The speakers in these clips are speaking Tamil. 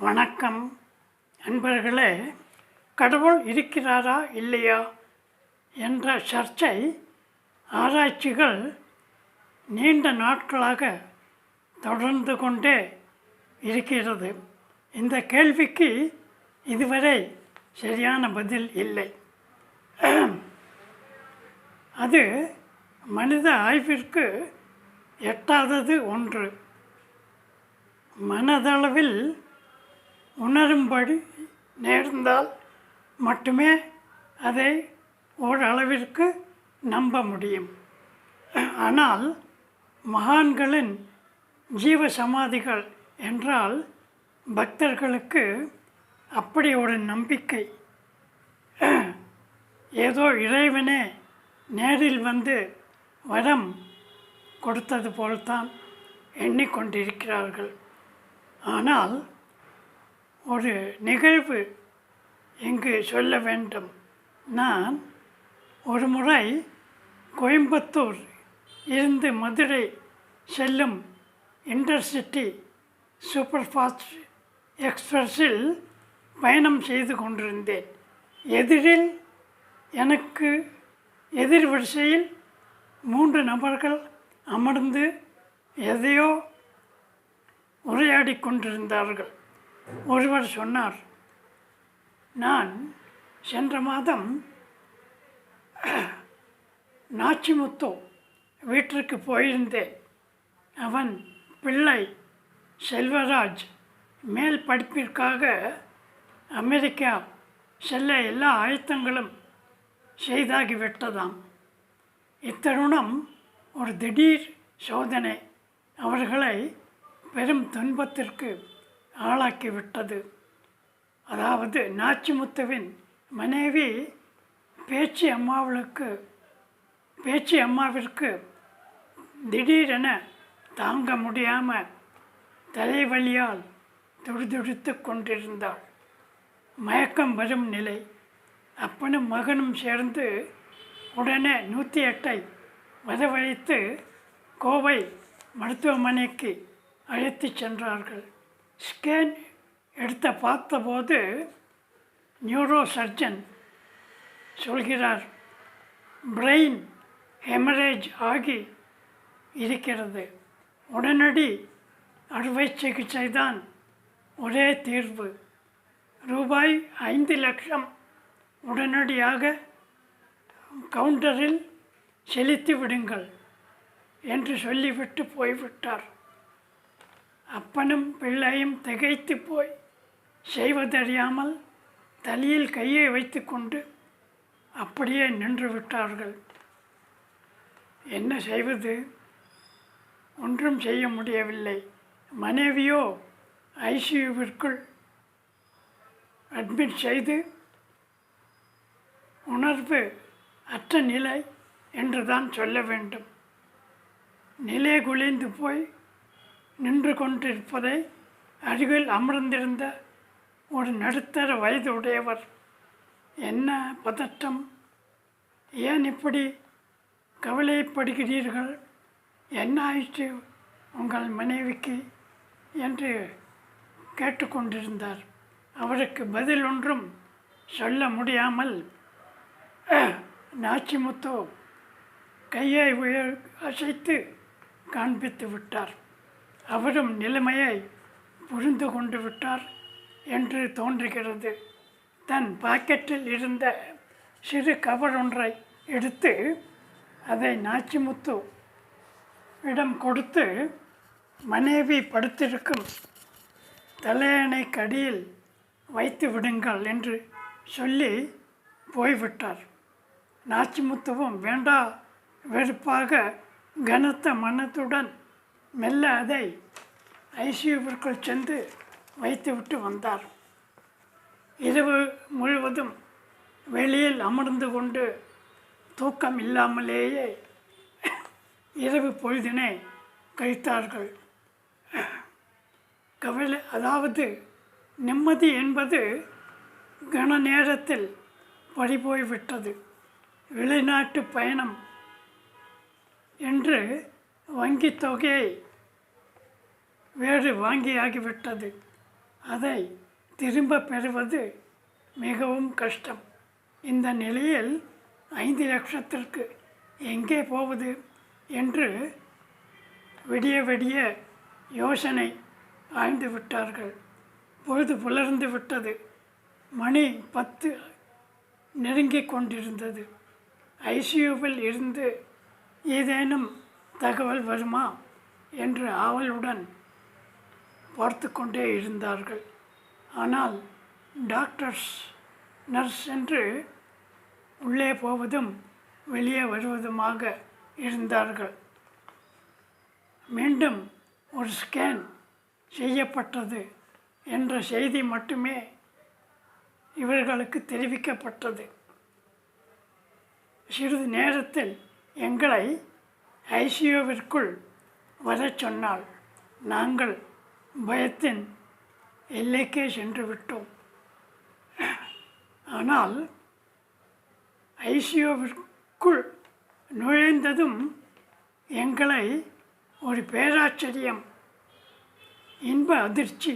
வணக்கம். நண்பர்களே கடவுள் இருக்கிறாரா இல்லையா என்ற சர்ச்சை ஆராய்ச்சிகள் நீண்ட நாட்களாக தொடர்ந்து கொண்டே இருக்கிறது. இந்த கேள்விக்கு இதுவரை சரியான பதில் இல்லை. அது மனித ஆய்விற்கு எட்டாதது ஒன்று. மனதளவில் உணரும்படி நேர்ந்தால் மட்டுமே அதை ஓரளவிற்கு நம்ப முடியும். ஆனால் மகான்களின் ஜீவ சமாதிகள் என்றால் பக்தர்களுக்கு அப்படி ஒரு நம்பிக்கை. ஏதோ இறைவனே நேரில் வந்து வரம் கொடுத்தது போல்தான் எண்ணிக்கொண்டிருக்கிறார்கள். ஆனால் ஒரு நிகழ்வு இங்கு சொல்ல வேண்டும். நான் ஒரு முறை கோயம்புத்தூர் இருந்து மதுரை செல்லும் இன்டர்சிட்டி சூப்பர் ஃபாஸ்ட் எக்ஸ்பிரஸில் பயணம் செய்து கொண்டிருந்தேன். எதிரில் எனக்கு எதிர் வரிசையில் மூன்று நபர்கள் அமர்ந்து எதையோ உரையாடி கொண்டிருந்தார்கள். ஒருவர் சொன்னார் நான் சென்ற மாதம் நாச்சிமுத்து வீட்டிற்கு போயிருந்தேன். அவன் பிள்ளை செல்வராஜ் மேல் படிப்பிற்காக அமெரிக்கா செல்ல எல்லா ஆயத்தங்களும் செய்தாகிவிட்டதாம். இத்தருணம் ஒரு திடீர் சோதனை. அவர்களை பெரும் துன்பத்திற்கு ஆளாக்கிவிட்டது அதாவது நாச்சிமுத்துவின் மனைவி பேச்சு அம்மாவுக்கு பேச்சு அம்மாவிற்கு திடீரென தாங்க முடியாமல் தலைவலியால் துடிதுடித்து கொண்டிருந்தாள். மயக்கம் வரும் நிலை. அப்பனும் மகனும் சேர்ந்து உடனே நூற்றி எட்டை வரவழைத்து கோவை மருத்துவமனைக்கு அழைத்து சென்றார்கள். ஸ்கேன் எடுத்த பார்த்தபோது நியூரோ சர்ஜன் சொல்கிறார் பிரெயின் ஹெமரேஜ் ஆகி இருக்கிறது. உடனடி அறுவை சிகிச்சை தான் ஒரே தீர்வு. ரூபாய் ஐந்து லட்சம் உடனடியாக கவுண்டரில் செலுத்தி விடுங்கள் என்று சொல்லிவிட்டு போய்விட்டார். அப்பனும் பிள்ளையும் திகைத்து போய் செய்வதறியாமல் தலையில் கையை வைத்துக்கொண்டு அப்படியே நின்று விட்டார்கள். என்ன செய்வது? ஒன்றும் செய்ய முடியவில்லை. மனைவியோ ஐசியூவிற்குள் அட்மிட் செய்து உணர்வு அற்ற நிலை என்று தான் சொல்ல வேண்டும். நிலை குலைந்து போய் நின்று கொண்டிருப்பதை அருகில் அமர்ந்திருந்த ஒரு நடுத்தர வயது உடையவர் என்ன பதட்டம்? ஏன் இப்படி கவலைப்படுகிறீர்கள்? என்ன ஆயிற்று உங்கள் மனைவிக்கு? என்று கேட்டுக்கொண்டிருந்தார். அவருக்கு பதில் ஒன்றும் சொல்ல முடியாமல் நாச்சிமுத்து கையை உயர் அசைத்து காண்பித்து விட்டார். அவரும் நிலைமையை புரிந்து கொண்டு விட்டார் என்று தோன்றுகிறது. தன் பாக்கெட்டில் இருந்த சிறு கவர் ஒன்றை எடுத்து அதை நாச்சிமுத்து இடம் கொடுத்து மனைவி படுத்திருக்கும். தலையணை கடியில் வைத்து விடுங்கள் என்று சொல்லி போய்விட்டார். நாச்சிமுத்துவும் வேண்டா வெறுப்பாக கனத்த மனத்துடன் மெல்ல அதை ஐசியூவிற்குள் சென்று வைத்துவிட்டு வந்தார். இரவு முழுவதும் வெளியில் அமர்ந்து கொண்டு தூக்கம் இல்லாமலேயே இரவு பொழுதினை கழித்தார்கள். கவலை அதாவது நிம்மதி என்பது கன நேரத்தில் பறிபோய்விட்டது வெளிநாட்டு பயணம் என்று வங்கித் தொகையை வேறு வாங்கியாகிவிட்டது அதை திரும்ப பெறுவது மிகவும் கஷ்டம். இந்த நிலையில் ஐந்து லட்சத்திற்கு எங்கே போவது என்று விடிய விடிய யோசனை ஆய்ந்து விட்டார்கள். பொழுது புலர்ந்து விட்டது. மணி பத்து நெருங்கிக் கொண்டிருந்தது. ஐசியூவில் இருந்து ஏதேனும் தகவல் வருமா? என்று ஆவலுடன் பார்த்து கொண்டே இருந்தார்கள். ஆனால் டாக்டர்ஸ் நர்ஸ் என்று உள்ளே போவதும் வெளியே வருவதுமாக இருந்தார்கள். மீண்டும் ஒரு ஸ்கேன் செய்யப்பட்டது என்ற செய்தி மட்டுமே இவர்களுக்கு தெரிவிக்கப்பட்டது. சிறிது நேரத்தில் எங்களை ஐசியோவிற்குள் வரச் சொன்னால் நாங்கள் பயத்தின் எல்லைக்கே சென்று விட்டோம். ஆனால் ஐசியோவிற்குள் நுழைந்ததும் எங்களை ஒரு பேராச்சரியம் இன்ப அதிர்ச்சி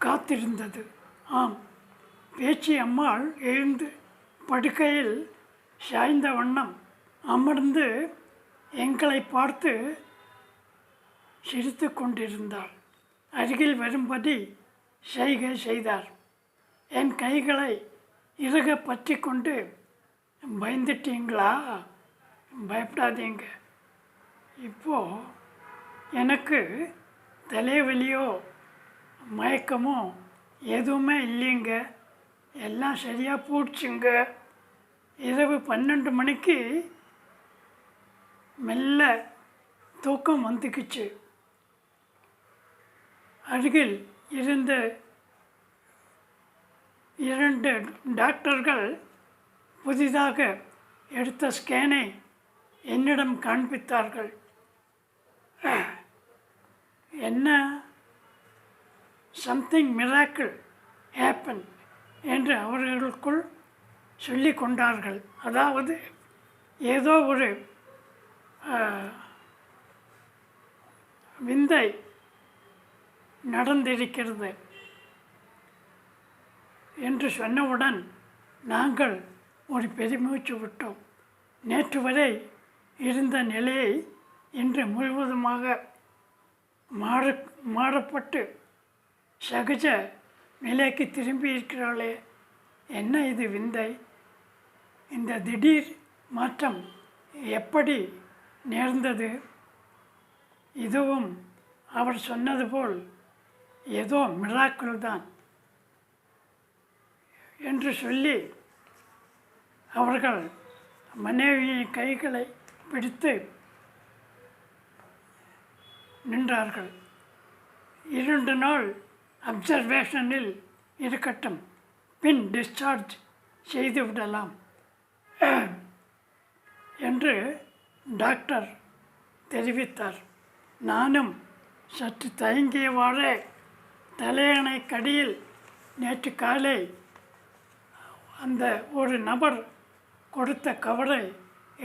காத்திருந்தது. ஆம் பேச்சி அம்மாள் எழுந்து படுக்கையில் சாய்ந்த வண்ணம் அமர்ந்து எங்களை பார்த்து சிரித்து கொண்டிருந்தாள். அருகில் வரும்படி செய்கை செய்தார். என் கைகளை இறுக பற்றி கொண்டு பயந்துட்டீங்களா? பயப்படாதீங்க. இப்போது எனக்கு தலைவலியோ மயக்கமோ எதுவுமே இல்லைங்க. எல்லாம் சரியாக போச்சுங்க. இரவு பன்னெண்டு மணிக்கு மெல்ல தூக்கம் வந்துக்குச்சு. அருகில் இருந்த இரண்டு டாக்டர்கள் புதிதாக எடுத்த ஸ்கேனை என்னிடம் காண்பித்தார்கள். என்ன? சம்திங் மிராக்கிள் ஹேப்பன் என்று அவர்களுக்குள் சொல்லி கொண்டார்கள். அதாவது ஏதோ ஒரு விந்தை நடந்திருக்கிறது என்று சொன்னவுடன் நாங்கள் ஒரு பெருமூச்சு விட்டோம். நேற்று வரை இருந்த நிலையை இன்று முழுவதுமாக மாறு மாறப்பட்டு சகஜ நிலைக்கு திரும்பி இருக்கிறாளே என்ன இது விந்தை? இந்த திடீர் மாற்றம் எப்படி நேர்ந்தது. இதுவும் அவர் சொன்னது போல் ஏதோ மிராக்கிள் தான் என்று சொல்லி அவர்கள் மனைவியின் கைகளை பிடித்து நின்றார்கள். இரண்டு நாள் அப்சர்வேஷனில் இருக்கட்டும் பின் டிஸ்சார்ஜ் செய்துவிடலாம். என்று டாக்டர் தெரிவித்தார். நானும் சற்று தயங்கியவாறே தலையணை கடியில் நேற்று காலை அந்த ஒரு நபர் கொடுத்த கவரை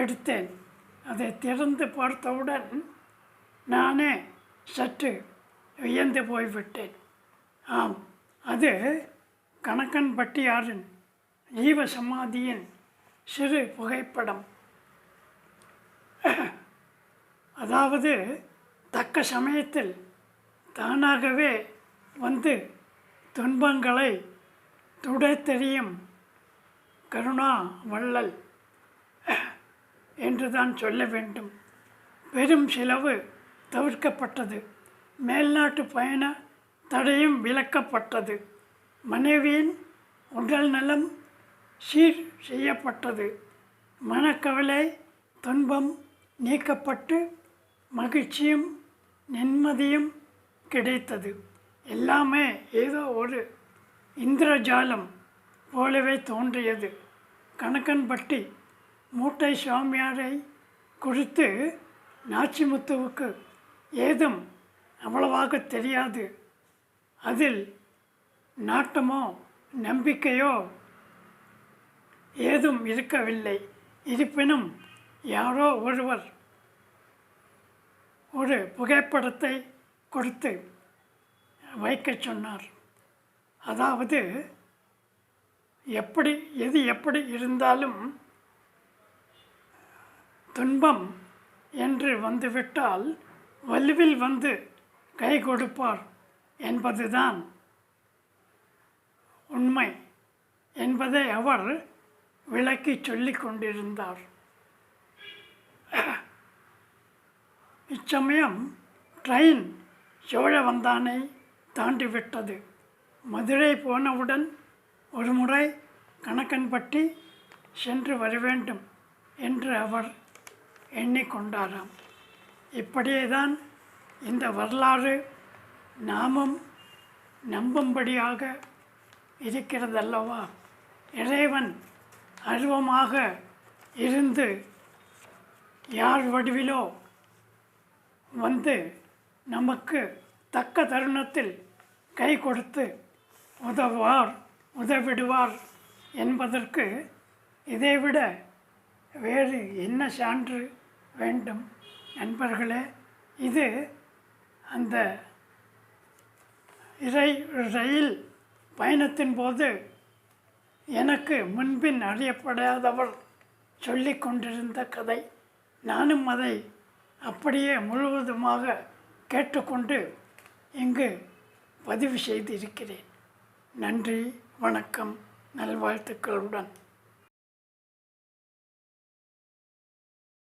எடுத்தேன். அதை திறந்து பார்த்தவுடன் நானே சற்று வியந்து போய்விட்டேன். ஆம் அது கணக்கன் பட்டியாரின் ஜீவ சமாதியின் சிறு புகைப்படம். அதாவது தக்க சமயத்தில் தானாகவே வந்து துன்பங்களை துடைத்தெறியும் கருணா வள்ளல் என்று தான் சொல்ல வேண்டும். பெரும் செலவு தவிர்க்கப்பட்டது. மேல்நாட்டு பயண தடையும் விலக்கப்பட்டது. மனைவியின் உடல் நலம் சீர் செய்யப்பட்டது. மனக்கவலை துன்பம் நீக்கப்பட்டு மகிழ்ச்சியும் நிம்மதியும் கிடைத்தது. எல்லாமே ஏதோ ஒரு இந்திரஜாலம் போலவே தோன்றியது. கணக்கன்பட்டி மூட்டை சுவாமியாரை குறித்து நாச்சிமுத்துவுக்கு ஏதும் அவ்வளவாக தெரியாது. அதில் நாட்டமோ நம்பிக்கையோ ஏதும் இருக்கவில்லை. இருப்பினும் யாரோ ஒருவர் ஒரு புகைப்படத்தை கொடுத்து வைக்கச் சொன்னார். அதாவது எப்படி எது எப்படி இருந்தாலும் துன்பம் என்று வந்துவிட்டால் வலுவில் வந்து கை கொடுப்பார் என்பதுதான் உண்மை என்பதை அவர் விளக்கி சொல்லிக் கொண்டிருந்தார். இச்சமயம் ட்ரெயின் சோழவந்தானை தாண்டிவிட்டது. மதுரை போனவுடன் ஒரு முறை கணக்கன்பட்டி சென்று வர வேண்டும் என்று அவர் எண்ணிக்கொண்டாராம். இப்படியே தான் இந்த வரலாறு நாமும் நம்பும்படியாக இருக்கிறதல்லவா? இறைவன் அருவமாக இருந்து யார் வடிவிலோ வந்து நமக்கு தக்க தருணத்தில் கை கொடுத்து உதவுவார் உதவிடுவார் என்பதற்கு இதைவிட வேறு என்ன சான்று வேண்டும்? நண்பர்களே இது அந்த இறை ரயில் பயணத்தின் போது எனக்கு முன்பின் அறியப்படாதவர் சொல்லிக் கொண்டிருந்த கதை. நானும் அதை அப்படியே முழுவதுமாக கேட்டுக்கொண்டு இங்கு பதிவு செய்திருக்கிறேன். நன்றி வணக்கம் நல்வாழ்த்துக்களுடன்.